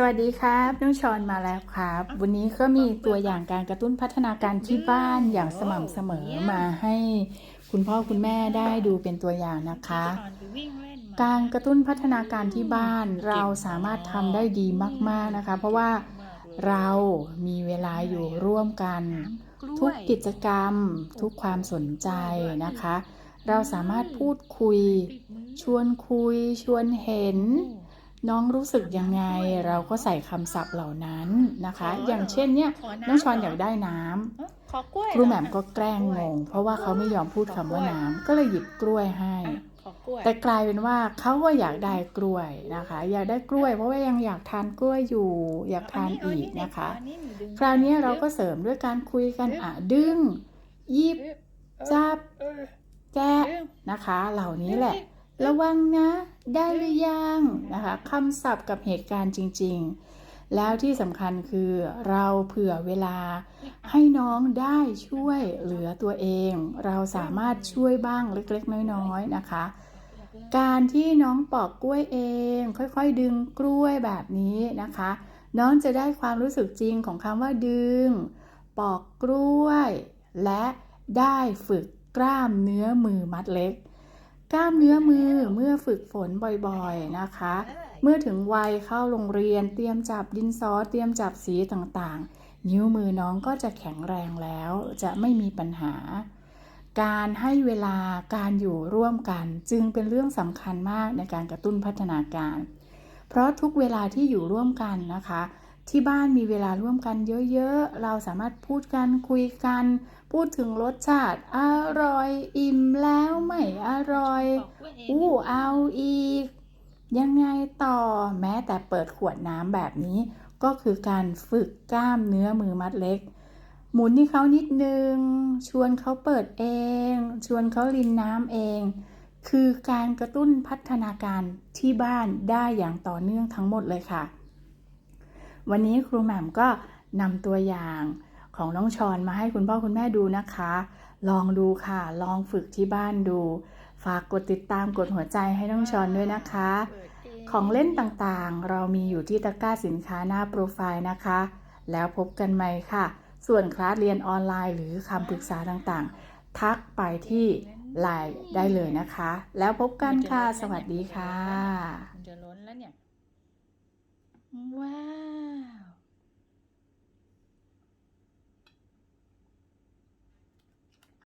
สวัสดีครับน้องชอนมาแล้วครับ วันนี้ก็มีตัวอย่างการกระตุ้นพัฒนาการที่บ้านอย่างสม่ำเสมอมาให้คุณพ่อคุณแม่ได้ดูเป็นตัวอย่างนะคะ การกระตุ้นพัฒนาการที่บ้านเราสามารถทำได้ดีมาก ๆนะคะ เพราะว่าเรามีเวลาอยู่ร่วมกัน ทุกกิจกรรม ทุกความสนใจนะคะ เราสามารถพูดคุย ชวนคุย ชวนเห็น น้องรู้สึกยังไงเราก็ใส่คำศัพท์เหล่านั้นนะคะ อย่างเช่นเนี่ยน้องชอนอยากได้น้ำขอกล้วยครูแหม่มก็แกล้งงง เพราะว่าเขาไม่ยอมพูดคำว่าน้ำก็เลยหยิบกล้วยให้ขอกล้วยแต่กลายเป็นว่าเขาก็อยากได้กล้วยนะคะ อยากได้กล้วย เพราะว่ายังอยากทานกล้วยอยู่ อยากทานอีกนะคะ คราวนี้เราก็เสริมด้วยการคุยกันอะดึงหยิบจับแกะนะคะ เหล่านี้แหละ ระวังนะ ได้หรือยังนะคะคำศัพท์กับเหตุการณ์จริง ๆ แล้วที่สำคัญคือเราเผื่อเวลา ให้น้องได้ช่วยเหลือตัวเอง เราสามารถช่วยบ้างเล็กๆ น้อยๆนะคะ การที่น้องปอกกล้วยเอง ค่อยๆ ดึงกล้วยแบบนี้นะคะ น้องจะได้ความรู้สึกจริงของคำว่าดึง ปอกกล้วย และได้ฝึกกล้ามเนื้อมือมัดเล็ก กล้ามเนื้อมือเมื่อฝึกฝนบ่อยๆนะคะ เมื่อถึงวัยเข้าโรงเรียนเตรียมจับดินสอเตรียมจับสีต่างๆ นิ้วมือน้องก็จะแข็งแรงแล้วจะไม่มีปัญหา การให้เวลาการอยู่ร่วมกันจึงเป็นเรื่องสำคัญมากในการกระตุ้นพัฒนาการ เพราะทุกเวลาที่อยู่ร่วมกันนะคะ ที่บ้านมีเวลาร่วมกันเยอะๆ เราสามารถพูดกันคุยกัน พูดถึงรสชาติ อร่อยอิ่มแล้วไม่อร่อย อู้เอาอีก ยังไงต่อแม้แต่เปิดขวดน้ำแบบนี้ ก็คือการฝึกกล้ามเนื้อมือมัดเล็ก หมุนที่เขานิดนึง ชวนเขาเปิดเอง ชวนเขาลินน้ำเอง คือการกระตุ้นพัฒนาการที่บ้านได้อย่างต่อเนื่องทั้งหมดเลยค่ะ วันนี้ครูแหม่มก็นำตัวอย่างของน้องชอนมาให้คุณพ่อคุณแม่ดูนะคะ ลองดูค่ะ ลองฝึกที่บ้านดู ฝากกดติดตามกดหัวใจให้น้องชอนด้วยนะคะ ของเล่นต่างๆ เรามีอยู่ที่ตะกร้าสินค้าหน้าโปรไฟล์นะคะ แล้วพบกันใหม่ค่ะ ส่วนคลาสเรียนออนไลน์ หรือคำปรึกษาต่างๆ ทักไปที่ไลน์ได้เลยนะคะ แล้วพบกันค่ะ สวัสดีค่ะ มันจะล้นแล้วเนี่ย ว้าว